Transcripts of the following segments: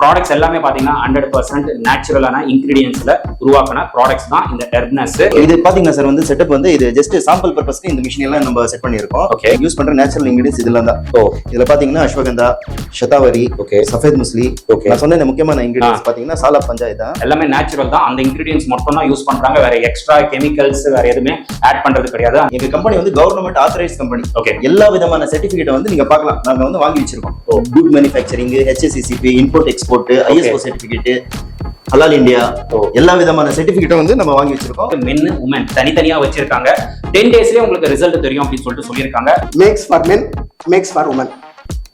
Products எல்லாமே பாத்தீங்கன்னா hundred percent நேச்சுரலான இன்கிரீடியன்ஸ்ல உருவாக்கின ப்ராடக்ட்ஸ் தான் இந்த ஹெர்ப்னஸ் இது பாத்தீங்கன்னா சார் வந்து செட்டப் வந்து இது ஜஸ்ட் சாம்பிள் பர்பஸ்க்கு இந்த மிஷின் எல்லாம் நம்ம செட் பண்ணியிருக்கோம். Okay. யூஸ் பண்ற நேச்சுரல் இன்கிரிடியன்ஸ் இதெல்லாம் தான் ஓ. இதுல பாத்தீங்கன்னா அஸ்வகந்தா ஷதாவரி Okay. சஃபேத் முஸ்லி. Okay. நான் சொன்ன முக்கியமான இன்கிரிடியன்ஸ் பாத்தீங்கன்னா சாலா பஞ்சாயத் தான். எல்லாமே நேச்சுரல் தான். அந்த இன்கிரீடியன்ஸ் மட்டும் தான் யூஸ் பண்றாங்க. வேற எக்ஸ்ட்ரா கெமிக்கல்ஸ் வேற எதுவுமே ஆட் பண்றது கிடையாது. எங்க கம்பெனி வந்து கவர்மெண்ட் ஆத்தரைஸ் கம்பெனி ஓகே எல்லா விதமான சர்டிபிகேட் வந்து நீங்க பார்க்கலாம். நாங்க வந்து வாங்கி வச்சிருக்கோம். Good manufacturing HSCCP import export ISO certificate ஹலால் இந்தியா ஓ. எல்லா விதமான சர்டிபிகேட்டும் வந்து நம்ம வாங்கி வச்சிருக்கோம். மென் உமன் தனித்தனியா வச்சிருக்காங்க. டென் டேஸ்லயே உங்களுக்கு ரிசல்ட் தெரியும் அப்படின்னு சொல்லிட்டு சொல்லியிருக்காங்க. Max for men max for women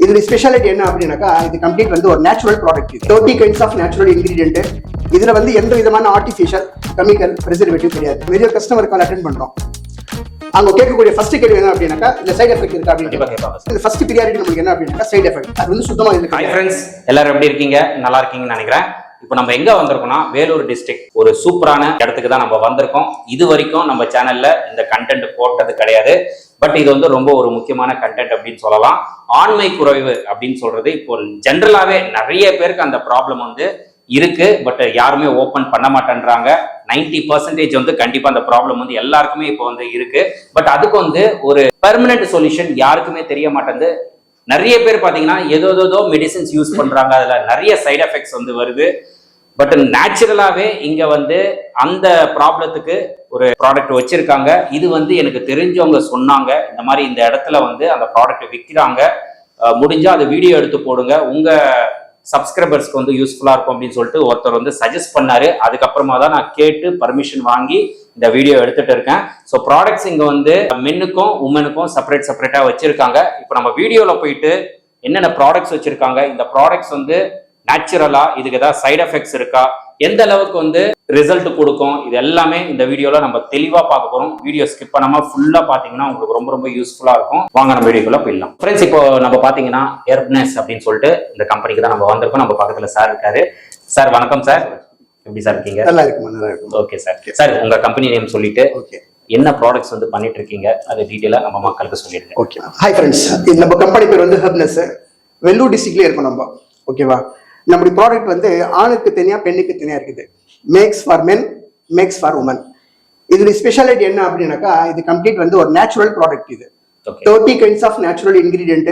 இதோட ஸ்பெஷாலிட்டி என்ன அப்படின்னாக்கா இது கம்ப்ளீட் வந்து ஒரு நேச்சுரல் ப்ராடக்ட் இது. Thirty kinds of natural ingredient இதுல வந்து எந்த விதமான ஆர்டிஃபிஷியல் கெமிக்கல் ப்ரிசர்வேட்டிவ் கிடையாது. நிறைய கஸ்டமர் கால் அட்டன் பண்றோம். அங்க கேட்கக்கூடிய ஃபர்ஸ்ட் கேள்வி என்ன அப்படின்னாக்கா இந்த சைடு எஃபெக்ட் இருக்கா அப்படின்னு. ஃபர்ஸ்ட் பிரியாரிட்டி நம்மளுக்கு என்ன அப்படின்னாக்கா சைடு எஃபெக்ட் அது வந்து சுத்தமா இதுல ஹாய் ஃப்ரெண்ட்ஸ் எல்லாரும் எப்படி இருக்கீங்க? நல்லா இருக்கீங்கன்னு நினைக்கிறேன். இப்போ நம்ம எங்க வந்திருக்கோம்னா வேலூர் டிஸ்ட்ரிக்ட் ஒரு சூப்பரான இடத்துக்கு தான் நம்ம வந்திருக்கோம். இது வரைக்கும் நம்ம சேனல்ல இந்த கண்டென்ட் போட்டது கிடையாது. பட் இது வந்து ரொம்ப ஒரு முக்கியமான கண்டென்ட் அப்படின்னு சொல்லலாம். ஆண்மை குறைவு அப்படின்னு சொல்றது இப்போ ஜென்ரலாவே நிறைய பேருக்கு அந்த ப்ராப்ளம் வந்து இருக்கு பட் யாருமே ஓப்பன் பண்ண மாட்டேன்றாங்க. 90% பர்சன்டேஜ் வந்து கண்டிப்பா அந்த ப்ராப்ளம் வந்து எல்லாருக்குமே இப்போ வந்து இருக்கு. பட் அதுக்கு வந்து ஒரு பெர்மனன்ட் சொல்யூஷன் யாருக்குமே தெரிய மாட்டேங்குது. நிறைய பேர் பாத்தீங்கன்னா ஏதோ ஏதோ மெடிசின்ஸ் யூஸ் பண்றாங்க. அதுல நிறைய சைடு எஃபெக்ட்ஸ் வந்து வருது. பட் நேச்சுரலாவே இங்க வந்து அந்த ப்ராப்ளத்துக்கு ஒரு ப்ராடக்ட் வச்சிருக்காங்க. இது வந்து எனக்கு தெரிஞ்சவங்க சொன்னாங்க. இந்த மாதிரி இந்த இடத்துல வந்து அந்த ப்ராடக்ட் விற்கிறாங்க முடிஞ்சால் முடிஞ்சா அது வீடியோ எடுத்து போடுங்க. உங்க சப்ஸ்கிரைபர்ஸ்க்கு வந்து யூஸ்ஃபுல்லாக இருக்கும் அப்படின்னு சொல்லிட்டு ஒருத்தர் வந்து சஜஸ்ட் பண்ணாரு. அதுக்கப்புறமா தான் நான் கேட்டு பர்மிஷன் வாங்கி இந்த வீடியோ எடுத்துட்டு இருக்கேன். ஸோ ப்ராடக்ட்ஸ் இங்கே வந்து மென்னுக்கும் உமனுக்கும் செப்பரேட் செப்பரேட்டாக வச்சிருக்காங்க. இப்போ நம்ம வீடியோவில் போயிட்டு என்னென்ன ப்ராடக்ட்ஸ் வச்சிருக்காங்க? இந்த ப்ராடக்ட்ஸ் வந்து நேச்சுரலா இதுக்கு ஏதாவது சைடு எஃபெக்ட்ஸ் இருக்கா? எந்த அளவுக்கு வந்து ரிசல்ட் கொடுக்கும். இது எல்லாமே இந்த வீடியோல நம்ம தெளிவா பார்க்க போறோம். வீடியோ ஸ்கிப் பண்ணாம ஃபுல்லா பாத்தீங்கன்னா உங்களுக்கு ரொம்ப ரொம்ப யூஸ்ஃபுல்லா இருக்கும். வாங்க நம்ம வீடியோக்குள்ள போயிடலாம். ஃப்ரெண்ட்ஸ் இப்போ நம்ம பாத்தீங்கன்னா எர்ப்னஸ் அப்படின்னு சொல்லிட்டு இந்த கம்பெனிக்கு தான் நம்ம வந்திருக்கோம். நம்ம பக்கத்துல சார் இருக்காரு. சார் வணக்கம் சார் எப்படி சார் இருக்கீங்க? நல்லா இருக்குமா நல்லா இருக்கும் ஓகே சார் சார் உங்க கம்பெனி நேம் சொல்லிட்டு ஓகே என்ன ப்ராடக்ட்ஸ் வந்து பண்ணிட்டு இருக்கீங்க? அது டீட்டெயிலா நம்ம மக்களுக்கு சொல்லிடுங்க. ஓகே ஹாய் ஃப்ரெண்ட்ஸ் இது நம்ம கம்பெனி பேர் வந்து ஹெர்ப்னஸ் வெல்லூர் டிஸ்ட்ரிக்ட்லேயே இருக்கும் நம்ம. ஓகேவா நம்முடைய ப்ராடக்ட் வந்து ஆணுக்கு தனியா பெண்ணுக்கு தனியா இருக்குது. Max for men max for women இதோட ஸ்பெஷாலிட்டி என்ன அப்படின்னாக்கா இது கம்ப்ளீட் வந்து ஒரு நேச்சுரல் ப்ராடக்ட் இது. Thirty kinds of natural ingredient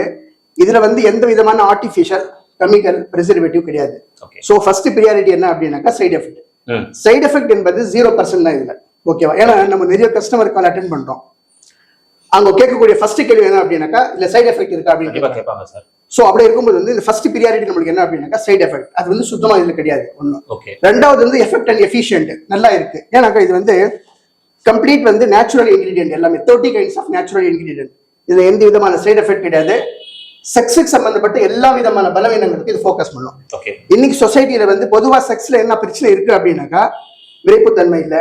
இதுல வந்து எந்த விதமான ஆர்டிஃபிஷியல் கெமிக்கல் ப்ரிசர்வேட்டிவ் கிடையாது. ஸோ ஃபர்ஸ்ட் ப்ரியாரிட்டி என்ன அப்படின்னாக்கா சைடு எஃபெக்ட் சைடு எஃபெக்ட் என்பது ஜீரோ பர்சன்ட் தான் இதுல. ஓகேவா ஏன்னா நம்ம நிறைய கஸ்டமர் கால் அட்டன் பண்றோம். அங்க கேட்கக்கூடிய ஃபர்ஸ்ட் கேள்வி என்ன அப்படின்னாக்கா இல்ல சைடு எஃபெக்ட் இருக்கா அப்படின்னு கேட்பாங்க. ஸோ அப்படி இருக்கும்போது வந்து இந்த ஃபர்ஸ்ட் பிரியாரிட்டி நம்மளுக்கு என்ன அப்படின்னாக்கா சைடு எஃபெக்ட் அது வந்து சுத்தமா இதுல கிடையாது ஓகே ரெண்டாவது வந்து எஃபெக்ட் அண்ட் எஃபிஷியன்ட் நல்லா இருக்கு. ஏன்னாக்கா இது வந்து கம்ப்ளீட் வந்து நேச்சுரல் இன்கிரீடியன்ட் எல்லாமே thirty kinds of natural ingredient இதுல எந்த விதமான சைடு எஃபெக்ட் கிடையாது. செக்ஸுக்கு சம்பந்தப்பட்ட எல்லா விதமான பலவீனங்களுக்கு இது ஃபோக்கஸ் பண்ணும். ஓகே இன்னைக்கு சொசைட்டில வந்து பொதுவா செக்ஸ்ல என்ன பிரச்சனை இருக்கு அப்படின்னாக்கா விரைப்புத்தன்மை இல்ல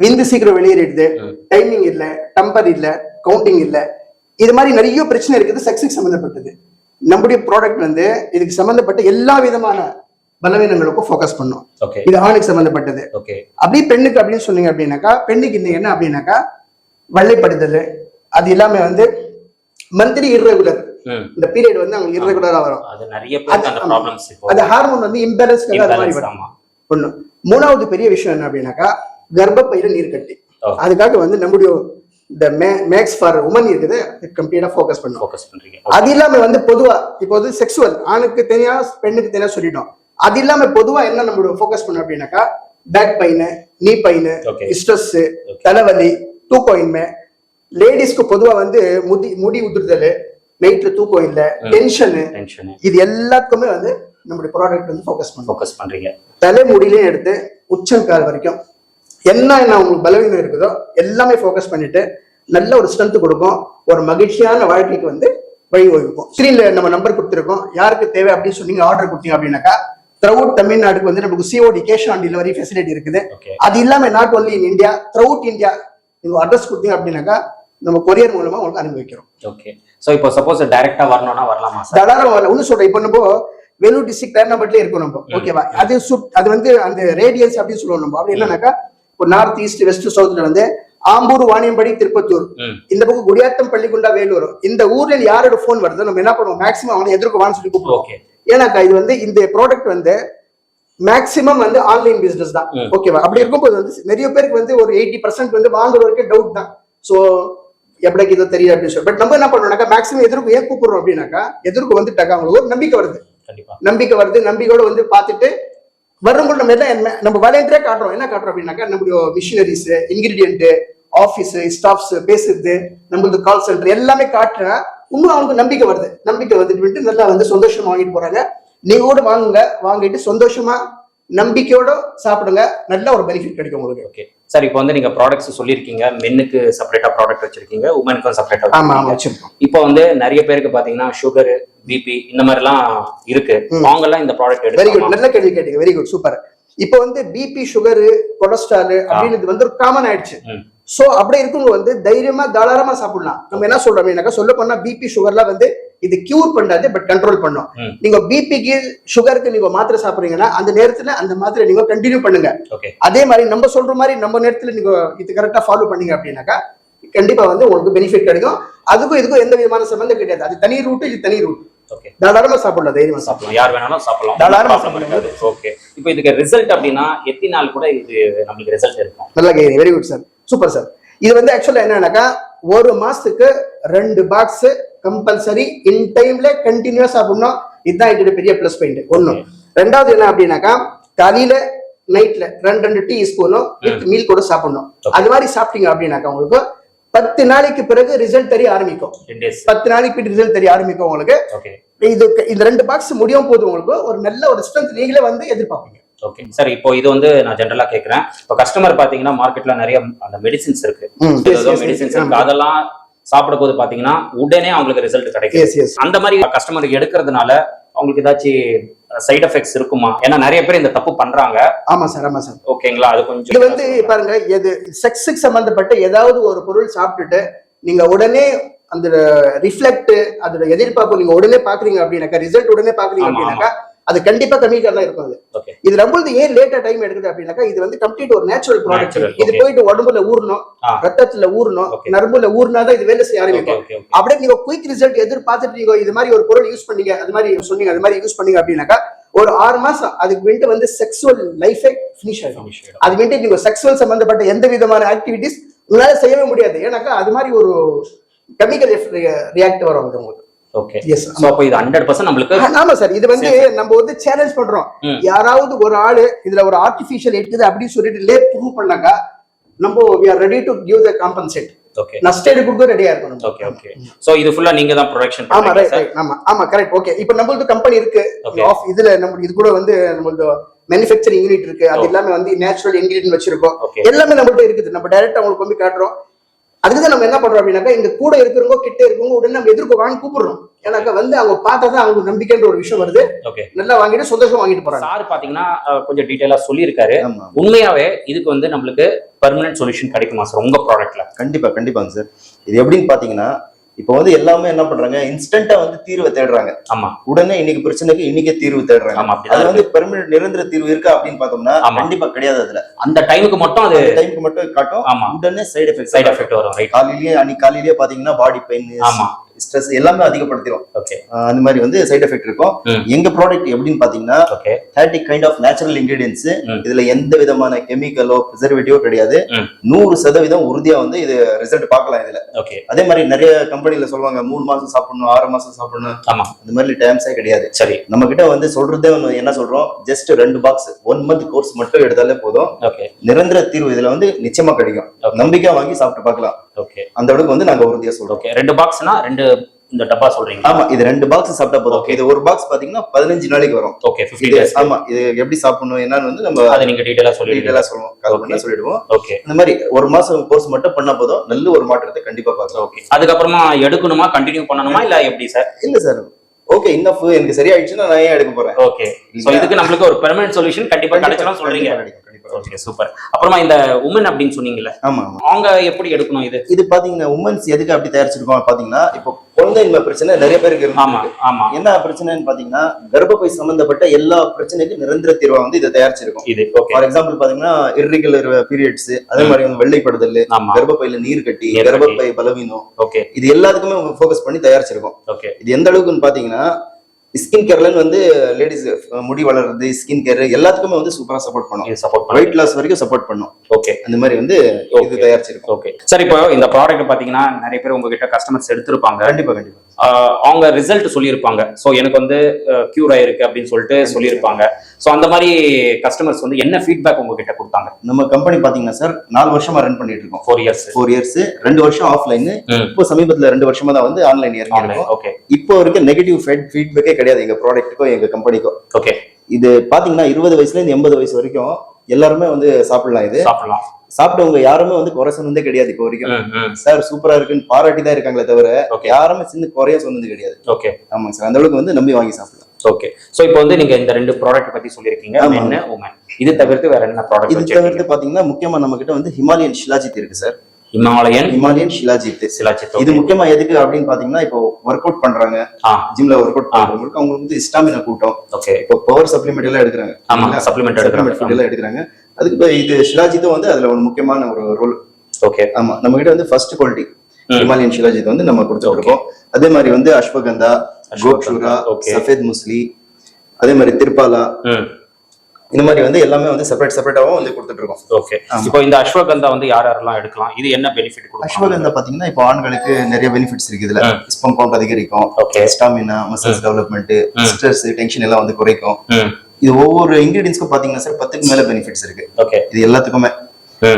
விந்து சீக்கிரம் வெளியேறிடுது. டைமிங் இல்ல டம்பர் இல்ல கவுண்டிங் இல்ல. இது மாதிரி நிறைய பிரச்சனை இருக்குது செக்ஸுக்கு சம்பந்தப்பட்டது. நம்முடைய ப்ராடக்ட் வந்து இதுக்கு சம்பந்தப்பட்ட எல்லா விதமான பலவீனங்களுக்கும் ஃபோக்கஸ் பண்ணும். இது ஆணுக்கு சம்பந்தப்பட்டது. ஓகே அப்படியே பெண்ணுக்கு அப்படின்னு சொன்னீங்க அப்படின்னாக்கா பெண்ணுக்கு இந்த என்ன அப்படின்னாக்கா வெள்ளைப்படுதல். அது இல்லாம வந்து மந்த்லி ம். இந்த பீரியட் வந்து அவங்க irregular-ஆ வரும். அது ஹார்மோன் வந்து ஆமா. ஒண்ணு. மூணாவது பெரிய விஷயம் என்ன அப்படின்னாக்கா கர்ப்பப்பையில நீர் கட்டி. அதுக்காக வந்து நம்முடைய இந்த மேக்ஸ் ஃபார் உமன் இருக்குது கம்ப்ளீட்டா ஃபோக்கஸ் பண்ணும். ஃபோக்கஸ் பண்றீங்க. அது இல்லாம வந்து பொதுவா இப்போ வந்து செக்ஸுவல் ஆணுக்கு தனியா பெண்ணுக்கு தனியா சொல்லிட்டோம். அது இல்லாம பொதுவா என்ன நம்மளோட ஃபோக்கஸ் பண்ணும் அப்படின்னாக்கா back pain knee pain Okay. Stress Okay. தலைவலி தூக்கம் இன்மை லேடிஸ்க்கு பொதுவா வந்து முடி முடி உதிர்தல் நைட்ல தூக்கம் இல்ல ம். டென்ஷனு இது எல்லாத்துக்குமே வந்து நம்மளுடைய ப்ராடக்ட் வந்து ஃபோக்கஸ் பண்ணும். ஃபோக்கஸ் பண்றீங்க. தலைமுடியிலையும் எடுத்து உச்சங்கால் வரைக்கும் என்ன என்ன உங்களுக்கு பலவீனம் இருக்குதோ எல்லாமே ஃபோக்கஸ் பண்ணிட்டு நல்ல ஒரு ஸ்ட்ரென்த் கொடுக்கும். ஒரு மகிழ்ச்சியான வாழ்க்கைக்கு வந்து வழி வகுக்கும் ஸ்க்ரீன்ல நம்ம நம்பர் கொடுத்துருக்கோம். யாருக்கு தேவை அப்படின்னு சொன்னீங்க ஆர்டர் கொடுத்தீங்க அப்படின்னாக்கா த்ரவுட் தமிழ்நாடுக்கு வந்து நமக்கு COD cash on delivery facility இருக்குது. அது இல்லாம not only in India throughout India நீங்க அட்ரஸ் கொடுத்தீங்க அப்படின்னாக்கா நம்ம கொரியர் மூலமா உங்களுக்கு அனுப்பி வைக்கிறோம் ஓகே சோ இப்போ சப்போஸ் டைரக்டா வரணும்னா வரலாமா சார் வரல. ஒண்ணு சொல்றேன். இப்போ நம்ம வேலூர் டிஸ்ட்ரிக்ட் பேர்னம்பட்டிலே இருக்கோம் நம்ம. ஓகேவா அது சுட் அது வந்து அந்த ரேடியன்ஸ் அப்படின்னு சொல்லுவோம் நம்ம. அப்படி என்னன்னாக்கா இப்போ நார்த் ஈஸ்ட் வெஸ்ட் சவுத்ல வந்து ஆம்பூர் வாணியம்படி திருப்பத்தூர். இந்த பக்கம் குடியாத்தம் பள்ளிக்குண்டா வேலூர். இந்த ஊர்ல யாரோட ஃபோன் வருதோ நம்ம என்ன பண்ணுவோம்? மேக்ஸிமம் அவனை எதிர்க்குவான்னு சொல்லி கூப்பிடுவோம். ஏன்னாக்கா இது வந்து இந்த ப்ராடக்ட் வந்து மேக்ஸிமம் வந்து ஆன்லைன் பிசினஸ் தான். ஓகேவா அப்படி இருக்கும்போது வந்து நிறைய பேருக்கு வந்து ஒரு எயிட்டி பர்சன்ட் வந்து வாங்குற வரைக்கும் டவுட் தான். ஸோ எப்படிக்கு இதோ தெரியும் அப்படின்னு சொல்லி. பட் நம்ம என்ன பண்ணோம்னாக்கா மேக்ஸிமம் எதிர்க்கு ஏன் கூப்பிடுறோம் அப்படின்னாக்கா எதிர்க்கு வந்துட்டாக்கா அவங்களுக்கு ஒரு நம்பிக்கை வருது. நம்பிக்கை வருது. நம்பிக்கையோட வந்து பார்த்துட்டு வர்றவங்க நம்ம என்ன நம்ம வாலண்டியரா காட்டுறோம். என்ன காட்டுறோம் அப்படின்னாக்கா நம்மளுடைய மிஷினரிஸ் இன்கிரீடியன்ட் ஆஃபீஸ் ஸ்டாஃப்ஸ் பேசுறது நம்மளது கால் சென்டர் எல்லாமே காட்டுறா இன்னும் அவங்களுக்கு நம்பிக்கை வருது. நம்பிக்கை வந்துட்டு நல்லா வந்து சந்தோஷமா வாங்கிட்டு போறாங்க. நீங்க கூட வாங்குங்க வாங்கிட்டு சந்தோஷமா நம்பிக்கையோட சாப்பிடுங்க. நல்ல ஒரு பெனிஃபிட் கிடைக்கும் உங்களுக்கு. ஓகே சார் இப்போ வந்து நீங்க ப்ராடக்ட்ஸ் சொல்லியிருக்கீங்க. மென்னுக்கு செப்பரேட்டா ப்ராடக்ட் வச்சிருக்கீங்க உமனுக்கும் செப்பரேட்டா ஆமா வச்சிருக்கோம். இப்போ வந்து நிறைய பேருக்கு பாத்தீங்கன்னா சுகர் பிபி இந்த மாதிரிலாம் இருக்கு. ம். அவங்க எல்லாம் இந்த ப்ராடக்ட் வெரி குட் நல்ல கேள்வி கேட்டீங்க. வெரி குட் சூப்பர் இப்போ வந்து பிபி சுகர் கொலஸ்ட்ரால் அப்படின்னு வந்து ஒரு காமன் ஆயிடுச்சு. சோ அப்படி இருக்கவங்க வந்து தைரியமா தாராளமா சாப்பிடலாம். நம்ம என்ன சொல்றோம்? அப்படின்னாக்கா சொல்ல போனா பிபி சுகர்லாம் வந்து இது கியூர் பண்ணாது பட் கண்ட்ரோல் பண்ணும். நீங்க பிபிக்கு சுகருக்கு நீங்க மாத்திரை சாப்பிடுறீங்கன்னா அந்த நேரத்துல அந்த மாத்திரை நீங்க கண்டினியூ பண்ணுங்க. அதே மாதிரி நம்ம சொல்ற மாதிரி நம்ம நேரத்துல நீங்க இது கரெக்டா ஃபாலோ பண்ணீங்க அப்படின்னாக்கா கண்டிப்பா வந்து உங்களுக்கு பெனிஃபிட் கிடைக்கும். அதுக்கும் இதுக்கும் எந்த விதமான சம்பந்தம் கிடையாது. அது தனி ரூட் இது தனி ரூட் ஓகே தாராளமா சாப்பிடலாம் தைரியமா சாப்பிடலாம். சாப்பிடலாம். யார் வேணாலும் சாப்பிடலாம். தாராளமா இருக்காது ஓகே இப்போ இதுக்கு ரிசல்ட் அப்படின்னா எத்தனை நாள் கூட இது நம்மளுக்கு ரிசல்ட் இருக்கும். நல்லா கேக்குறீங்க. Very good sir super sir இது வந்து ஆக்சுவலா என்னன்னாக்கா ஒரு மாசத்துக்கு ரெண்டு பாக்ஸ் கம்பல்சரி இன் டைம்ல கண்டினியூஸா சாப்பிடணும் இதுதான் எங்கிட்ட பெரிய ப்ளஸ் பாயிண்ட் ஒண்ணு. ரெண்டாவது என்ன அப்படின்னாக்கா காலையில நைட்ல ரெண்டு ரெண்டு டீ ஸ்பூனும் வித் மீல் கூட சாப்பிடணும். அது மாதிரி சாப்பிட்டீங்க அப்படின்னாக்கா உங்களுக்கு பத்து நாளைக்கு பிறகு ரிசல்ட் தெரிய ஆரம்பிக்கும். பத்து நாளைக்கு ரிசல்ட் தெரிய ஆரம்பிக்கும் உங்களுக்கு. ஓகே இது இந்த ரெண்டு பாக்ஸ் முடியும் போது உங்களுக்கு ஒரு நல்ல ஒரு ஸ்ட்ரென்த் நீங்களே வந்து எதிர்பார்ப்பீங்க. ஓகே சார் இப்போ இது வந்து நான் ஜென்ரலா கேக்குறேன். இப்போ கஸ்டமர் பாத்தீங்கன்னா மார்க்கெட்ல நிறைய அந்த மெடிசின்ஸ் இருக்கு. மெடிசின்ஸ் அதெல்லாம் சாப்பிட போது பாத்தீங்கன்னா உடனே அவங்களுக்கு ரிசல்ட் கிடைக்கும். அந்த மாதிரி கஸ்டமருக்கு எடுக்கிறதுனால அவங்களுக்கு ஏதாச்சும் சைடு எஃபெக்ட்ஸ் இருக்குமா? ஏன்னா நிறைய பேர் இந்த தப்பு பண்றாங்க. ஆமா சார் ஆமா சார். ஓகேங்களா? அது கொஞ்சம் இது வந்து பாருங்க எது செக்ஸுக்கு சம்பந்தப்பட்ட ஏதாவது ஒரு பொருள் சாப்பிட்டுட்டு நீங்க உடனே அந்த ரிஃப்ளெக்ட் அதோட எதிர்பார்ப்பு நீங்க உடனே பாக்குறீங்க அப்படின்னாக்கா ரிசல்ட் உடனே பாக்குறீங்க அப்படின்னாக்கா அது கண்டிப்பா தான் இருக்கும் அது. இது நம்மளுது ஏன் லேட்டா டைம் எடுக்குது அப்படின்னாக்கா இது வந்து கம்ப்ளீட் ஒரு நேச்சுரல் ப்ராடக்ட் இது. போயிட்டு உடம்புல ஊறணும். ரத்தத்துல ஊறணும். நரம்புல ஊறினாதான் இது வேலை செய்ய ஆரம்பிக்கும். அப்படியே நீங்க குயிக் ரிசல்ட் எதிர்பார்த்துட்டு நீங்க இது மாதிரி ஒரு பொருள் யூஸ் பண்ணீங்க அது மாதிரி சொன்னீங்க அது மாதிரி யூஸ் பண்ணீங்க அப்படின்னாக்கா ஒரு ஆறு மாசம் அதுக்கு வந்துட்டு வந்து செக்ஸுவல் லைஃபே ஃபினிஷ் ஆகும் அது வந்துட்டு நீங்க செக்ஸுவல் சம்பந்தப்பட்ட எந்த விதமான ஆக்டிவிட்டிஸ் உங்களால செய்யவே முடியாது. ஏன்னாக்கா அது மாதிரி ஒரு கெமிக்கல் ரியாக்ட் வரும் அது உங்களுக்கு. Okay Yes. சோ அப்போ இது ஹண்ட்ரட் பர்சன்ட் நம்மளுக்கு ஆமா சார் இது வந்து நம்ம வந்து சேலஞ்ச் பண்றோம். யாராவது ஒரு ஆளு இதுல ஒரு ஆர்டிபிஷியல் இருக்குது அப்படின்னு சொல்லிட்டு லே ப்ரூவ் பண்ணாக்கா நம்ம we are ready to give the compensate okay கொடுக்க ரெடியா இருக்கணும். ஓகே ஓகே சோ இது ஃபுல்லா நீங்க தான் ப்ரொடக்ஷன் ஆமா ரைட் ஆமா ஆமா கரெக்ட் ஓகே இப்போ நம்மளுக்கு கம்பெனி இருக்கு. ஆஃப் இதுல நம்ம இது கூட வந்து நம்மளது மேனுஃபேக்சரிங் யூனிட் இருக்கு. அது Oh. எல்லாமே வந்து நேச்சுரல் இன்கிரீடியன்ட் வச்சிருக்கோம். எல்லாமே நம்மள்ட்ட இருக்குது. நம்ம டைரக்டா உங்களுக்கு வந்து காட்டுறோம். அதுக்கு தான் நம்ம என்ன பண்றோம் அப்படின்னாக்கா இங்க கூட இருக்கிறவங்க கிட்ட இருக்கிறவங்க உடனே நம்ம எதிர்க்க வாங்கி கூப்பிடுறோம். ஏன்னாக்கா வந்து அவங்க பார்த்தா தான் அவங்களுக்கு நம்பிக்கைன்ற ஒரு விஷயம் வருது. ஓகே நல்லா வாங்கிட்டு சந்தோஷமா வாங்கிட்டு போறாங்க. சார் பாத்தீங்கன்னா கொஞ்சம் டீடைலா சொல்லியிருக்காரு. உண்மையாவே இதுக்கு வந்து நம்மளுக்கு பர்மனன்ட் சொல்யூஷன் கிடைக்குமா சார் உங்க ப்ராடக்ட்ல கண்டிப்பா கண்டிப்பாங்க சார் இது எப்படின்னு பாத்தீங்கன்னா இப்போ வந்து எல்லாமே என்ன பண்றாங்க? இன்ஸ்டன்டா வந்து தீர்வை தேடுறாங்க. ஆமா. உடனே இன்னைக்கு பிரச்சனைக்கு இன்னைக்கே தீர்வு தேடுறாங்க. ஆமா அது வந்து பெர்மனன்ட் நிரந்தர தீர்வு இருக்கா அப்படின்னு பார்த்தோம்னா. கண்டிப்பா கிடையாது அதுல. அந்த டைமுக்கு மட்டும் அது டைமுக்கு மட்டும் காட்டும். ஆமா. உடனே சைடு எஃபெக்ட் சைடு எஃபெக்ட் வரும் காலையிலேயே அன்னைக்கு காலையிலேயே பாத்தீங்கன்னா பாடி பெயின் ஆமா. ஸ்ட்ரெஸ் எல்லாமே அதிகப்படுத்திடும் ஓகே அந்த மாதிரி வந்து சைடு எஃபெக்ட் இருக்கும். எங்க ப்ராடக்ட் எப்படின்னு பாத்தீங்கன்னா okay thirty kind of natural ingredients. இதுல எந்த விதமான கெமிக்கலோ ப்ரிசர்வேட்டிவோ கிடையாது. நூறு சதவீதம் உறுதியா வந்து இது ரிசல்ட் பார்க்கலாம் இதுல. ஓகே அதே மாதிரி நிறைய கம்பெனில சொல்லுவாங்க மூணு மாசம் சாப்பிடணும் ஆறு மாசம் சாப்பிடணும். ஆமா. அந்த மாதிரி டைம்ஸே கிடையாது. சரி. நம்ம கிட்ட வந்து சொல்றதே என்ன சொல்றோம்? ஜஸ்ட் ரெண்டு பாக்ஸ் ஒன் மந்த் கோர்ஸ் மட்டும் எடுத்தாலே போதும். நிரந்தர தீர்வு இதுல வந்து நிச்சயமா கிடைக்கும். நம்பிக்கை வாங்கி சாப்பிட்டு பார்க்கலாம் ஓகே அந்த அளவுக்கு வந்து நாங்க உறுதியா சொல்றோம். ஓகே ரெண்டு பாக்ஸ்னா ரெண்டு இந்த டப்பா சொல்றீங்க. ஆமா இது ரெண்டு பாக்ஸ் சாப்பிட்டா போதும். Okay. இது ஒரு பாக்ஸ் பாத்தீங்கன்னா பதினஞ்சு நாளைக்கு வரும். ஓகே 50 இது டேஸ் ஆமா இது எப்படி சாப்பிடணும் என்னன்னு வந்து நம்ம அது நீங்க டீடைலா சொல்லிடுங்க. டீட்டெயிலா சொல்லுவோம். கால். பண்ணா சொல்லிடுவோம். ஓகே இந்த மாதிரி ஒரு மாசம் கோர்ஸ் மட்டும் பண்ணா போதும். நல்ல ஒரு மாற்றத்தை கண்டிப்பா பார்க்கலாம். ஓகே அதுக்கப்புறமா எடுக்கணுமா கண்டினியூ பண்ணணுமா இல்ல எப்படி சார் இல்ல சார் ஓகே இன்னஃப் எனக்கு சரியாயிடுச்சுன்னா நான் ஏன் எடுக்க போறேன்? ஓகே சோ இதுக்கு நம்மளுக்கு ஒரு பெர்மனன்ட் சொல்யூஷன் கண்டிப்பா கிடைச்சிடும் சொல்றீங்க. ஓகே சூப்பர் அப்புறமா இந்த உமன் அப்படின்னு சொன்னீங்கல்ல ஆமா அவங்க எப்படி எடுக்கணும் இது? இது பாத்தீங்கன்னா உமன்ஸ் எதுக்கு அப்படி தயாரிச்சிருக்கோம் பாத்தீங்கன்னா இப்போ குழந்தைங்க பிரச்சனை நிறைய பேருக்கு இருக்கு ஆமா ஆமா. என்ன பிரச்சனைன்னு பாத்தீங்கன்னா கர்ப்பப்பை சம்பந்தப்பட்ட எல்லா பிரச்சனைக்கும் நிரந்தர தீர்வா வந்து இதை தயாரிச்சிருக்கோம். இது ஃபார் எக்ஸாம்பிள் பாத்தீங்கன்னா இர்ரெகுலர் பீரியட்ஸ் அதே மாதிரி வந்து வெள்ளைப்படுதல் கர்ப்பப்பையில நீர் கட்டி நீர் கட்டி. கர்ப்பப்பை பலவீனம். ஓகே இது எல்லாத்துக்குமே ஃபோக்கஸ் பண்ணி தயாரிச்சிருக்கோம். ஓகே இது எந்த அளவுக்குன்னு பாத்தீங்கன்னா ஸ்கின் கேர்லன்னு வந்து லேடிஸ் முடி வளர்றது ஸ்கின் கேர் எல்லாத்துக்குமே வந்து சூப்பரா சப்போர்ட் பண்ணும். சப்போர்ட் வெயிட் லாஸ் வரைக்கும் சப்போர்ட் பண்ணும். ஓகே அந்த மாதிரி வந்து இது. தயாரிச்சிருக்கோம். ஓகே சார் இப்போ இந்த ப்ராடக்ட் பாத்தீங்கன்னா நிறைய பேர் உங்ககிட்ட கஸ்டமர்ஸ் எடுத்திருப்பாங்க. கண்டிப்பா கண்டிப்பா. அவங்க ரிசல்ட் சொல்லியிருப்பாங்க. ஸோ எனக்கு வந்து கியூர் ஆயிருக்கு அப்படின்னு சொல்லிட்டு சொல்லியிருப்பாங்க. ஸோ அந்த மாதிரி கஸ்டமர்ஸ் வந்து என்ன ஃபீட்பேக் உங்ககிட்ட கொடுத்தாங்க? நம்ம கம்பெனி பாத்தீங்கன்னா சார் நாலு வருஷமா ரன் பண்ணிட்டு இருக்கோம். ஃபோர் இயர்ஸ் ஃபோர் இயர்ஸ் ரெண்டு வருஷம் ஆஃப்லைன். இப்போ சமீபத்துல ரெண்டு வருஷமா தான் வந்து ஆன்லைன் இறங்கி ஆன்லைன் இருக்கோம். ஓகே இப்போ வரைக்கும் நெகட்டிவ் ஃபீட்பேக்கே கிடையாது எங்க ப்ராடக்ட்டுக்கோ எங்க கம்பெனிக்கோ ஓகே இது பாத்தீங்கன்னா இருபது வயசுல இருந்து எண்பது வயசு வரைக்கும் எல்லாருமே வந்து சாப்பிடலாம் இது. சாப்பிடலாம். சாப்பிட்டவங்க யாருமே வந்து குறை சொன்னதே கிடையாது இப்போ வரைக்கும். சார் சூப்பரா இருக்குன்னு பாராட்டி தான் இருக்காங்களே தவிர Okay. யாருமே சின்ன குறைய சொன்னது கிடையாது. ஓகே ஆமாங்க சார். அந்த அளவுக்கு வந்து நம்பி வாங்கி சாப்பிடலாம். ஓகே ஸோ இப்போ வந்து நீங்க இந்த ரெண்டு ப்ராடக்ட் பத்தி சொல்லியிருக்கீங்க. ஆமா. என்ன உமன் இது தவிர்த்து வேற என்ன ப்ராடக்ட் இது தவிர்த்து பாத்தீங்கன்னா முக்கியமா நம்ம கிட்ட வந்து ஹிமாலயன் ஷிலாஜித் இருக்கு சார். Himalayan Himalayan shilajit. சிலாச்சித் இது முக்கியமா எதுக்கு அப்படின்னு பாத்தீங்கன்னா இப்போ ஒர்க் அவுட் பண்றாங்க. ஜிம்ல ஒர்க் அவுட் பண்றவங்களுக்கு அவங்களுக்கு வந்து ஸ்டாமினா கூட்டம். ஓகே இப்போ பவர் சப்ளிமெண்ட் எல்லாம் எடுக்கிறாங்க. ஆமா சப்ளிமெண்ட் எடுக்கிறாங்க. எல்லாம் எடுக்கிறாங்க. அதுக்கு இப்ப இது ஷிலாஜித்தும் வந்து அதுல ஒரு முக்கியமான ஒரு ரோல் ஓகே ஆமா நம்ம கிட்ட வந்து ஃபர்ஸ்ட் குவாலிட்டி ம். ஹிமாலயன் ஷிலாஜித் வந்து நம்ம கொடுத்துட்டு இருக்கோம். அதே மாதிரி வந்து அஸ்வகந்தா கோக்ஷூரா. சஃபேத் முஸ்லி அதே மாதிரி திருப்பாலா இந்த மாதிரி வந்து எல்லாமே வந்து செப்பரேட் செப்பரேட்டாவும் வந்து கொடுத்துட்டு இருக்கோம் ஓகே இப்போ இந்த அஸ்வகந்தா வந்து யார் யாரெல்லாம் எடுக்கலாம்? இது என்ன பெனிஃபிட் கொடுக்கும்? அஸ்வகந்தா பாத்தீங்கன்னா இப்போ ஆண்களுக்கு நிறைய பெனிஃபிட்ஸ் இருக்கு இதுல. ஸ்பம் கவுண்ட் அதிகரிக்கும். Okay stamina muscles development. Stress tension எல்லாம் வந்து குறைக்கும். இது ஒவ்வொரு இன்கிரீடியன்ஸ்க்கும் பாத்தீங்கன்னா சார் பத்துக்கு மேல பெனிஃபிட்ஸ் இருக்கு. ஓகே இது எல்லாத்துக்குமே.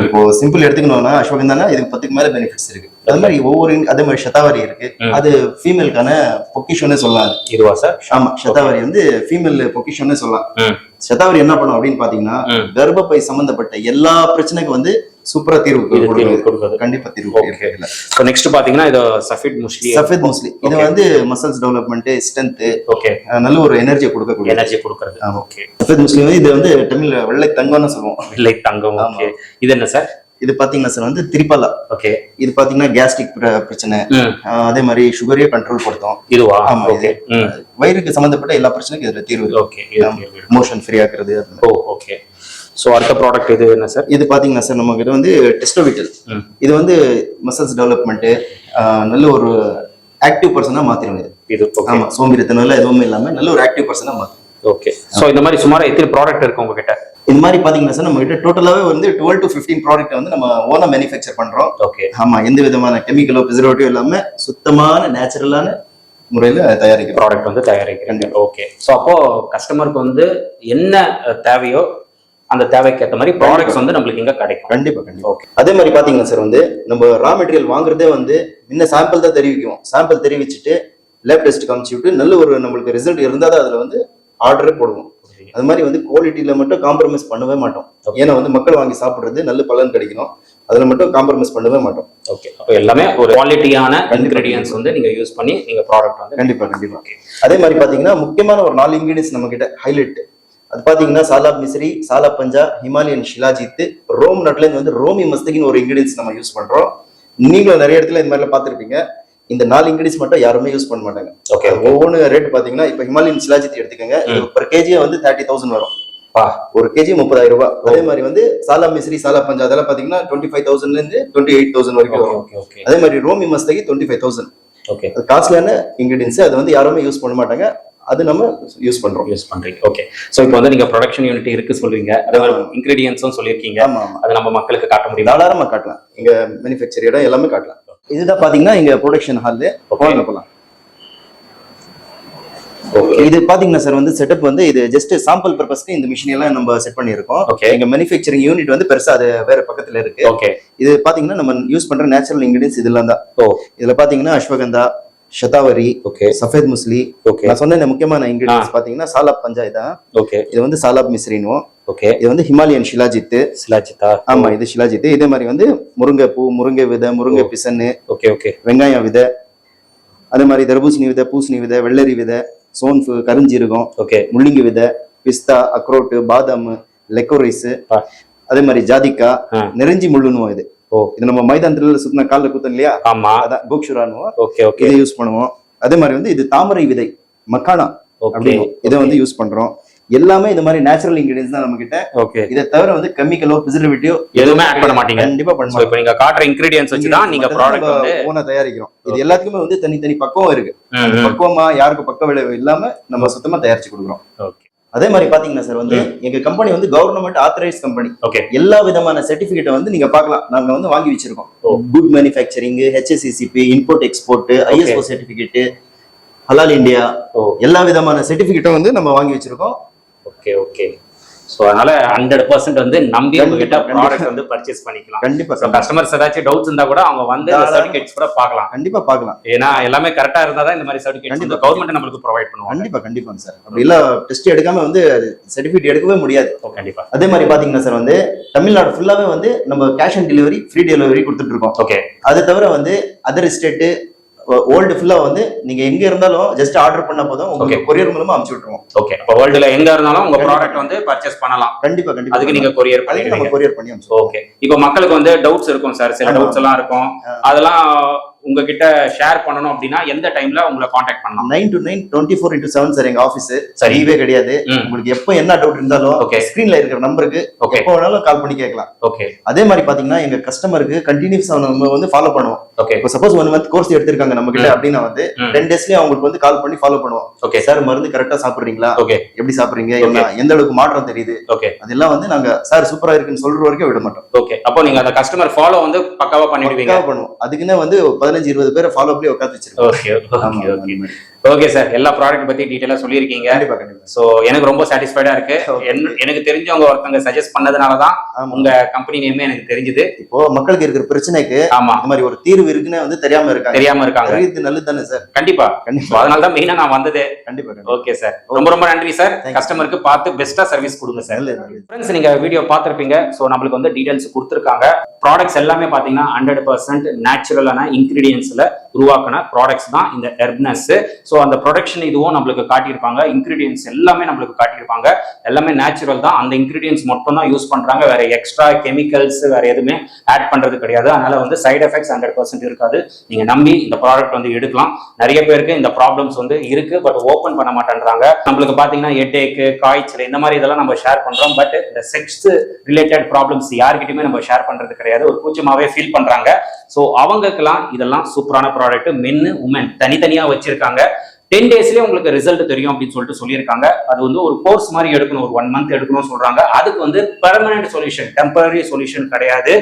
இப்போ சிம்பிள் எடுத்துக்கணும்னா அஸ்வகந்தானா இதுக்கு பத்துக்கு மேல பெனிஃபிட்ஸ் இருக்கு அது மாதிரி ஒவ்வொரு அதே மாதிரி சதாவரி இருக்கு. அது ஃபீமேலுக்கான பொக்கிஷன்னு சொல்லலாம். இதுவா சார் ஆமா சதாவரி வந்து ஃபீமேல் பொக்கிஷன்னு சொல்லலாம் சதாவரி என்ன பண்ணும் அப்படின்னு பாத்தீங்கன்னா. கர்ப்பப்பை சம்பந்தப்பட்ட எல்லா பிரச்சனைக்கும் வந்து சூப்பரா தீர்வு கொடுக்குது. கண்டிப்பா தீர்வு. ஸோ நெக்ஸ்ட் பாத்தீங்கன்னா இது சஃபிட் முஸ்லி சஃபேத் முஸ்லி இது. வந்து மசில்ஸ் டெவலப்மெண்ட் ஸ்ட்ரென்த் ஓகே நல்ல ஒரு எனர்ஜியை கொடுக்கக்கூடிய எனர்ஜி கொடுக்கறது. ஓகே சஃபேத் முஸ்லி இது வந்து தமிழ்ல வெள்ளை தங்கம்னு சொல்லுவோம். வெள்ளை தங்கம். ஓகே இது என்ன சார்? இது பாத்தீங்கன்னா சார் வந்து திரிபாலா. ஓகே இது பாத்தீங்கன்னா கேஸ்ட்ரிக் பிரச்சனை. அதே மாதிரி சுகரையே கண்ட்ரோல் படுத்தும். இதுவா? ஆமா, ஓகே வயிறுக்கு சம்பந்தப்பட்ட எல்லா பிரச்சனைக்கும் இதுல தீர்வு ஓகே மோஷன் ஃப்ரீ ஆக்குறது. ஓ ஓகே ஸோ அடுத்த ப்ராடக்ட் இது என்ன சார் இது பாத்தீங்கன்னா சார் நம்ம கிட்ட வந்து டெஸ்டோவிட்டல் இது வந்து மசில்ஸ் டெவலப்மெண்ட் நல்ல ஒரு ஆக்டிவ் பர்சனா மாத்திரும் இது. இது ஓகே ஆமா சோம்பேறித்தனம் எதுவுமே இல்லாம நல்ல ஒரு ஆக்டிவ் பர்சனா மாத்தும் ஓகே ஸோ இந்த மாதிரி சுமார் எத்தனை ப்ராடக்ட் இருக்கு உங்ககிட்ட? இந்த மாதிரி பாத்தீங்கன்னா சார் நம்ம கிட்ட டோட்டலாவே வந்து டுவெல் டு ஃபிஃப்டீன் ப்ராடக்ட் வந்து நம்ம ஓனா மேனுஃபேக்சர் பண்றோம். ஓகே ஆமா எந்த விதமான கெமிக்கலோ ப்ரிசர்வேட்டிவ் இல்லாம சுத்தமான நேச்சுரலான முறையில தயாரிக்கிறோம். ப்ராடக்ட் வந்து தயாரிக்கிறீங்க ஓகே ஸோ அப்போ கஸ்டமருக்கு வந்து என்ன தேவையோ அந்த தேவைக்கு ஏற்ற மாதிரி ப்ராடக்ட்ஸ் வந்து நம்மளுக்கு இங்க கிடைக்கும். கண்டிப்பா கண்டிப்பா. ஓகே அதே மாதிரி பாத்தீங்கன்னா சார் வந்து நம்ம ரா மெட்டீரியல் வாங்குறதே வந்து முன்ன சாம்பிள் தான் தெரிவிக்கும். சாம்பிள் தெரிவிச்சுட்டு லேப் டெஸ்ட் காமிச்சு விட்டு நல்ல ஒரு நம்மளுக்கு ரிசல்ட் இருந்தால் தான் அதுல வந்து ஆர்டரே போடுவோம். அது மாதிரி வந்து குவாலிட்டியில மட்டும் காம்ப்ரமைஸ் பண்ணவே மாட்டோம். ஏன்னா வந்து மக்கள் வாங்கி சாப்பிடுறது நல்ல பலன் கிடைக்கணும். அதுல மட்டும் காம்ப்ரமைஸ் பண்ணவே மாட்டோம். ஓகே அப்போ எல்லாமே ஒரு குவாலிட்டியான இன்கிரீடியன்ஸ் வந்து நீங்க யூஸ் பண்ணி நீங்க ப்ராடக்ட் வந்து கண்டிப்பா கண்டிப்பா. அதே மாதிரி பாத்தீங்கன்னா முக்கியமான ஒரு நாலு இன்கிரீடியன்ஸ் நம்ம கிட்ட ஹைலைட் அது பாத்தீங்கன்னா சாலாப் மிஸ்ரி சாலாப் பஞ்சா ஹிமாலயன் ஷிலாஜித் ரோம் நட்ல இருந்து வந்து ரோமி மஸ்தகின்னு ஒரு இன்கிரீடியன்ஸ் நம்ம யூஸ் பண்றோம். நீங்களும் நிறைய இடத்துல இந்த மாதிரிலாம் பார்த்திருப்பீங்க. இந்த நாலு இன்கிரீடியன்ஸ் மட்டும் யாருமே யூஸ் பண்ண மாட்டாங்க. ஓகே ஒவ்வொன்று ரேட் பாத்தீங்கன்னா இப்போ ஹிமாலயன் ஷிலாஜித் எடுத்துக்கோங்க. per கேஜியே வந்து தேர்ட்டி தௌசண்ட் வரும். ஒரு கேஜி முப்பதாயிரம் ரூபாய். அதே மாதிரி வந்து சாலா மிஸ்ரி சாலா பஞ்சா அதெல்லாம் பாத்தீங்கன்னா டுவெண்ட்டி ஃபைவ் தௌசண்ட்ல இருந்து டுவெண்ட்டி எயிட் தௌசண்ட் வரைக்கும் வரும். அதே மாதிரி ரோமி மஸ்தகி டுவெண்ட்டி ஃபைவ் தௌசண்ட் ஓகே காஸ்ட்லியான இன்கிரீடியன்ஸ் அது வந்து யாருமே யூஸ் பண்ண மாட்டாங்க. அது நம்ம யூஸ் பண்றோம். யூஸ் பண்றீங்க. ஓகே ஸோ இப்போ வந்து நீங்க ப்ரொடக்ஷன் யூனிட் இருக்கு சொல்றீங்க. இன்கிரீடியன்ஸும் சொல்லியிருக்கீங்க. அது நம்ம மக்களுக்கு காட்ட முடியுமா? தாராளமா காட்டலாம். எங்க மேனுஃபேக்சர் இடம் எல்லாமே காட்டலாம். இதுதான் பாத்தீங்கன்னா எங்க ப்ரொடக்ஷன் ஹால் போலாம். ஓகே இது பாத்தீங்கன்னா சார் வந்து செட்டப் வந்து இது ஜஸ்ட் சாம்பிள் பர்பஸ்க்கு இந்த மிஷின் எல்லாம் நம்ம செட் பண்ணியிருக்கோம். Okay. எங்க மேனுஃபேக்சரிங் யூனிட் வந்து பெருசா அது வேற பக்கத்துல இருக்கு. ஓகே இது பாத்தீங்கன்னா நம்ம யூஸ் பண்ற நேச்சுரல் இன்கிரீடியன்ஸ் இதெல்லாம் தான். இதுல பாத்தீங்கன்னா அஸ்வகந்தா ஷதாவரி ஓகே சஃபேத் முஸ்லி. ஓகே நான் சொன்ன முக்கியமான இன்கிரீடியன்ஸ் பாத்தீங்கன்னா சாலாப் பஞ்சா இதான். ஓகே இது வந்து சாலாப் மிஸ்ரினுவோம் ஓகே இது வந்து ஹிமாலயன் ஷிலாஜித் சிலாச்சிதா ஆமா இது ஷிலாஜித் இதே மாதிரி வந்து முருங்கை பூ முருங்கை விதை முருங்கை பிசன்னு ஓகே ஓகே வெங்காயம் விதை. அதே மாதிரி தர்பூசணி விதை பூசணி விதை வெள்ளரி விதை சோன்ஃபு கருஞ்சீரகம் ஓகே முள்ளிங்கி விதை பிஸ்தா அக்ரோட்டு பாதாம் லெக்கோரைஸ். அதே மாதிரி ஜாதிக்காய் ஆ. நெருஞ்சி முள்ளுன்னுவோம் இது. ஓ இது நம்ம மைதானத்துல சுத்தின காலில் குத்தம் இல்லையா? ஆமா. அதான் கோக்ஷுரானுவோம் ஓகே ஓகே. இதை யூஸ் பண்ணுவோம். அதே மாதிரி வந்து இது தாமரை விதை மக்கானா அப்படின்னு இதை வந்து யூஸ் பண்றோம். எல்லாமே இந்த மாதிரி நேச்சுரல் இன்கிரியன்ஸ் தான் நம்ம கிட்ட ஓகே. இதை தவிர வந்து கெமிக்கலோ பிரிசர்வேட்டிவோ எதுவுமே ஆட் பண்ண மாட்டீங்க. கண்டிப்பா பண்ண இப்போ நீங்க காட்டுற இன்கிரீடியன்ஸ் வச்சு தான் நீங்க ப்ராடக்ட் வந்து ஓனா தயாரிக்கிறோம். இது எல்லாத்துக்குமே வந்து தனித்தனி பக்குவம் இருக்கு. பக்குவமா யாருக்கும் பக்க விளைவு இல்லாம நம்ம சுத்தமா தயாரிச்சு கொடுக்குறோம். ஓகே அதே மாதிரி பாத்தீங்கன்னா சார் வந்து எங்க கம்பெனி வந்து கவர்மெண்ட் ஆத்தரைஸ் கம்பெனி ஓகே எல்லா விதமான சர்டிபிகேட்டை வந்து நீங்க பார்க்கலாம். நாங்க வந்து வாங்கி வச்சிருக்கோம். Good manufacturing HSCCP import export ISO certificate ஹலால் இந்தியா எல்லா விதமான சர்டிபிகேட்டும் வந்து நம்ம வாங்கி வச்சிருக்கோம். ஓகே ஓகே சோ அதனால ஹண்ட்ரட் பர்சன்ட் வந்து நம்பி கண்டிப்பா, உங்ககிட்ட கண்டிப்பா. ப்ராடக்ட் வந்து பர்ச்சேஸ் பண்ணிக்கலாம். கண்டிப்பா ஸோ கஸ்டமர்ஸ் ஏதாச்சும் டவுட்ஸ் இருந்தா கூட அவங்க வந்து. சர்டிஃபிகேட்ஸ் கூட பார்க்கலாம். கண்டிப்பா பார்க்கலாம். ஏன்னா எல்லாமே கரெக்டா இருந்தா தான் இந்த மாதிரி சர்டிஃபிகேட்ஸ் வந்து கண்டிப்பா. கவர்மெண்ட் நம்மளுக்கு ப்ரொவைட் பண்ணுவாங்க. கண்டிப்பா கண்டிப்பாங்க சார். அப்படி எல்லாம் டெஸ்ட் எடுக்காம வந்து சர்டிபிகேட் எடுக்கவே முடியாது. ஓ, கண்டிப்பா. அதே மாதிரி பாத்தீங்கன்னா சார் வந்து தமிழ்நாடு ஃபுல்லாவே வந்து நம்ம cash on delivery free delivery கொடுத்துட்டு இருக்கோம். ஓகே அது தவிர வந்து அதர் ஸ்டேட்டு ஓல்டு ஃபுல்லா வந்து நீங்க எங்க இருந்தாலும் ஜஸ்ட் ஆர்டர் பண்ண போதும். உங்களுக்கு கொரியர் மூலமா அனுப்பிச்சு விட்டுருவோம். ஓகே இப்போ வேர்ல்டுல எங்க இருந்தாலும் உங்க ப்ராடக்ட் வந்து பர்ச்சேஸ் பண்ணலாம். கண்டிப்பா கண்டிப்பா. அதுக்கு நீங்க கொரியர் பண்ணிடுவீங்க. கொரியர் பண்ணி ஓகே இப்போ மக்களுக்கு வந்து டவுட்ஸ் இருக்கும் சார் சில. டவுட்ஸ் எல்லாம் இருக்கும். அதெல்லாம் உங்ககிட்ட ஷேர் பண்ணணும் அப்படின்னா எந்த டைம்ல உங்களை காண்டாக்ட் பண்ணலாம்? Nine to nine twenty four into seven sir எங்க ஆஃபீஸ் சரி. லீவே கிடையாது. உங்களுக்கு எப்போ என்ன டவுட் இருந்தாலும் Okay. ஸ்கிரீன்ல இருக்கிற நம்பருக்கு Okay. எப்போ வேணாலும் கால் பண்ணி கேட்கலாம். ஓகே அதே மாதிரி பாத்தீங்கன்னா எங்க கஸ்டமருக்கு கண்டினியூஸ் நம்ம வந்து ஃபாலோ பண்ணுவோம். ஓகே இப்போ சப்போஸ் ஒன் மந்த் கோர்ஸ் எடுத்திருக்காங்க நம்ம கிட்ட. அப்படின்னா வந்து. டென் டேஸ்லயே அவங்களுக்கு வந்து கால் பண்ணி ஃபாலோ பண்ணுவோம். ஓகே சார் மருந்து கரெக்டா சாப்பிடுறீங்களா? ஓகே எப்படி சாப்பிடுறீங்க? என்ன? எந்த அளவுக்கு மாற்றம் தெரியுது? ஓகே அதெல்லாம் வந்து நாங்க சார் சூப்பரா இருக்குன்னு சொல்ற வரைக்கும் விட மாட்டோம். ஓகே அப்போ நீங்க அந்த கஸ்டமர் ஃபாலோ வந்து பக்காவா பண்ணிடுவீங்க? பண்ணுவோம். அதுக்குன்னே வந்து பதினஞ்சு இருபது பேரை ஃபாலோ பண்ணி உட்காந்து வச்சிருக்கோம். ஓகே சார் எல்லா ப்ராடக்ட் பத்தி டீட்டெயிலா சொல்லியிருக்கீங்க. கண்டிப்பா கண்டிப்பா. சோ எனக்கு ரொம்ப சாட்டிஸ்ஃபைடா இருக்கு. எனக்கு தெரிஞ்சவங்க ஒருத்தவங்க சஜஸ்ட் பண்ணதுனால தான் உங்க கம்பெனி நேமே எனக்கு தெரிஞ்சது. இப்போ மக்களுக்கு இருக்கிற பிரச்சனைக்கு ஆமா. இந்த மாதிரி ஒரு தீர்வு இருக்குன்னு வந்து தெரியாம இருக்காங்க. தெரியாம இருக்காங்க. தெரியுது நல்லது தானே சார் கண்டிப்பா. கண்டிப்பா. அதனால தான் மெயினா நான் வந்ததே. கண்டிப்பா ஓகே சார் ரொம்ப ரொம்ப நன்றி சார். கஸ்டமருக்கு பார்த்து பெஸ்டா சர்வீஸ் கொடுங்க சார் ஃப்ரெண்ட்ஸ் நீங்க வீடியோ பார்த்திருப்பீங்க. ஸோ நம்மளுக்கு வந்து டீடைல்ஸ் கொடுத்துருக்காங்க. ப்ராடக்ட்ஸ் எல்லாமே பாத்தீங்கன்னா ஹண்ட்ரட் பர்சன்ட் நேச்சுரலான இன்கிரீடியன்ஸ்ல உருவாக்கின ப்ராடக்ட்ஸ் தான் இந்த ஹெர்ப்னஸ் ஸோ அந்த ப்ரொடக்ஷன் இதுவும் நம்மளுக்கு காட்டியிருப்பாங்க. இன்க்ரீடியன்ஸ் எல்லாமே நம்மளுக்கு காட்டியிருப்பாங்க. எல்லாமே நேச்சுரல் தான். அந்த இன்க்ரீடியன்ஸ் மட்டும் தான் யூஸ் பண்ணுறாங்க வேற எக்ஸ்ட்ரா கெமிக்கல்ஸ் வேற எதுவுமே ஆட் பண்ணுறது கிடையாது. அதனால வந்து சைட் எஃபெக்ட்ஸ் ஹண்ட்ரட் பர்சன்ட் இருக்காது. நீங்கள் நம்பி இந்த ப்ராடக்ட் வந்து எடுக்கலாம். நிறைய பேருக்கு இந்த ப்ராப்ளம்ஸ் வந்து இருக்கு பட் ஓப்பன் பண்ண மாட்டேன்றாங்க. நம்மளுக்கு பார்த்தீங்கன்னா எட்டேக்கு காய்ச்சல் இந்த மாதிரி இதெல்லாம் நம்ம ஷேர் பண்ணுறோம் பட் இந்த செக்ஸ் ரிலேட்டட் ப்ராப்ளம்ஸ் யார்கிட்டயுமே நம்ம ஷேர் பண்ணுறது கிடையாது. ஒரு கூச்சமாகவே ஃபீல் பண்ணுறாங்க ஸோ அவங்களுக்கெல்லாம் இதெல்லாம் சூப்பரான ப்ராடக்ட் மென்னு உமன் தனித்தனியா வச்சிருக்காங்க. டென் டேஸ்லயே உங்களுக்கு ரிசல்ட் தெரியும் அப்படின்னு சொல்லிட்டு சொல்லியிருக்காங்க. அது வந்து ஒரு கோர்ஸ் மாதிரி எடுக்கணும் ஒரு ஒன் மந்த் எடுக்கணும்னு சொல்றாங்க. அதுக்கு வந்து பெர்மனன்ட் சொல்யூஷன் டெம்பரரி சொல்யூஷன் கிடையாது.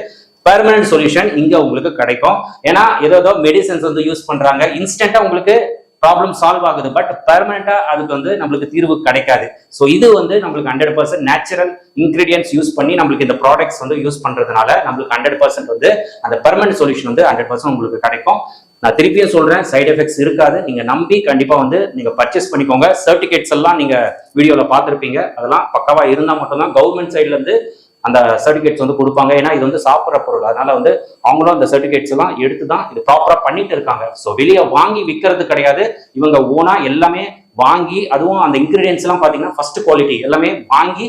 பெர்மனன்ட் சொல்யூஷன் இங்க உங்களுக்கு கிடைக்கும். ஏன்னா ஏதோ ஏதோ மெடிசன்ஸ் வந்து யூஸ் பண்றாங்க. இன்ஸ்டன்டா உங்களுக்கு ப்ராப்ளம் சால்வ் ஆகுது. பட் பெர்மனண்டா அதுக்கு வந்து நம்மளுக்கு தீர்வு கிடைக்காது. ஸோ இது வந்து நம்மளுக்கு hundred percent natural ingredients use பண்ணி நம்மளுக்கு இந்த ப்ராடக்ட்ஸ் வந்து யூஸ் பண்றதுனால நம்மளுக்கு ஹண்ட்ரட் பர்சன்ட் வந்து அந்த பெர்மனன்ட் சொல்யூஷன் வந்து ஹண்ட்ரட் பர்சன்ட் உங்களுக்கு கிடைக்கும். நான் திருப்பியும் சொல்றேன் சைடு எஃபெக்ட்ஸ் இருக்காது. நீங்க நம்பி கண்டிப்பா வந்து நீங்க பர்ச்சேஸ் பண்ணிக்கோங்க. சர்டிபிகேட்ஸ் எல்லாம் நீங்க வீடியோல பார்த்துருப்பீங்க. அதெல்லாம் பக்காவா இருந்தா மட்டும்தான். கவர்மெண்ட் சைட்ல இருந்து அந்த சர்டிபிகேட்ஸ் வந்து கொடுப்பாங்க. ஏன்னா இது வந்து சாப்பிட்ற பொருள். அதனால வந்து அவங்களும் அந்த சர்டிபிகேட்ஸ் எல்லாம் எடுத்து தான் இது ப்ராப்பரா பண்ணிட்டு இருக்காங்க. ஸோ வெளியே வாங்கி விற்கிறது கிடையாது. இவங்க ஓனா எல்லாமே வாங்கி அதுவும் அந்த இன்கிரீடியன்ஸ் எல்லாம் பாத்தீங்கன்னா ஃபர்ஸ்ட் குவாலிட்டி எல்லாமே வாங்கி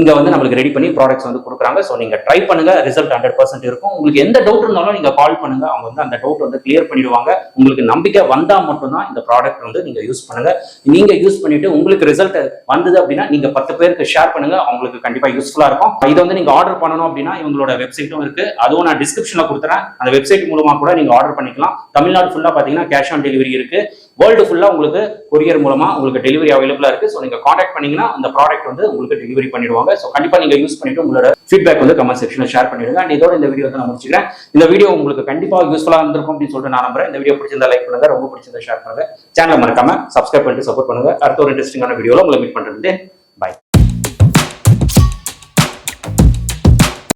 இங்க வந்து நம்மளுக்கு ரெடி பண்ணி ப்ராடக்ட்ஸ் வந்து கொடுக்குறாங்க. ஸோ நீங்க ட்ரை பண்ணுங்க. ரிசல்ட் ஹண்ட்ரட் பர்சன்ட் இருக்கும். உங்களுக்கு எந்த டவுட் இருந்தாலும் நீங்க கால் பண்ணுங்க. அவங்க வந்து அந்த டவுட் வந்து கிளியர் பண்ணிடுவாங்க. உங்களுக்கு நம்பிக்கை வந்தா மட்டும்தான் இந்த ப்ராடக்ட் வந்து நீங்க யூஸ் பண்ணுங்க. நீங்க யூஸ் பண்ணிட்டு உங்களுக்கு ரிசல்ட் வந்தது அப்படின்னா நீங்க பத்து பேருக்கு ஷேர் பண்ணுங்க. அவங்களுக்கு கண்டிப்பா யூஸ்ஃபுல்லா இருக்கும். இதை வந்து நீங்க ஆர்டர் பண்ணணும் அப்படின்னா இவங்களோட வெப்சைட்டும் இருக்கு. அதுவும் நான் டிஸ்கிரிப்ஷன்ல கொடுத்துறேன். அந்த வெப்சைட் மூலமா கூட நீங்க ஆர்டர் பண்ணிக்கலாம். தமிழ்நாடு ஃபுல்லா பாத்தீங்கன்னா கேஷ் ஆன் டெலிவரி இருக்கு. வேர்ல்டு ஃபுல்லாக உங்களுக்கு கொரியர் மூலமாக உங்களுக்கு டெலிவரி அவைலபிளாக இருக்குது ஸோ நீங்கள் காண்டாக்ட் பண்ணிங்கன்னா அந்த ப்ராடக்ட் வந்து உங்களுக்கு டெலிவரி பண்ணிடுவாங்க. ஸோ கண்டிப்பாக நீங்கள் யூஸ் பண்ணிவிட்டு உங்களோட ஃபீட்பேக் வந்து கமெண்ட் செக்ஷனில் ஷேர் பண்ணிடுங்க. அண்ட் இதோட இந்த வீடியோ வந்து நான் முடிச்சுக்கிறேன். இந்த வீடியோ உங்களுக்கு கண்டிப்பாக யூஸ்ஃபுல்லாக இருந்திருக்கும் அப்படின்னு சொல்லிட்டு நான் நம்புறேன். இந்த வீடியோ பிடிச்சிருந்தா லைக் பண்ணுங்க. ரொம்ப பிடிச்சிருந்தா ஷேர் பண்ணுங்க. சேனலை மறக்காம சப்ஸ்கிரைப் பண்ணிட்டு சப்போர்ட் பண்ணுங்க. அடுத்த ஒரு இன்ட்ரெஸ்டிங்கான வீடியோவில் உங்களை மீட் பண்ணுறது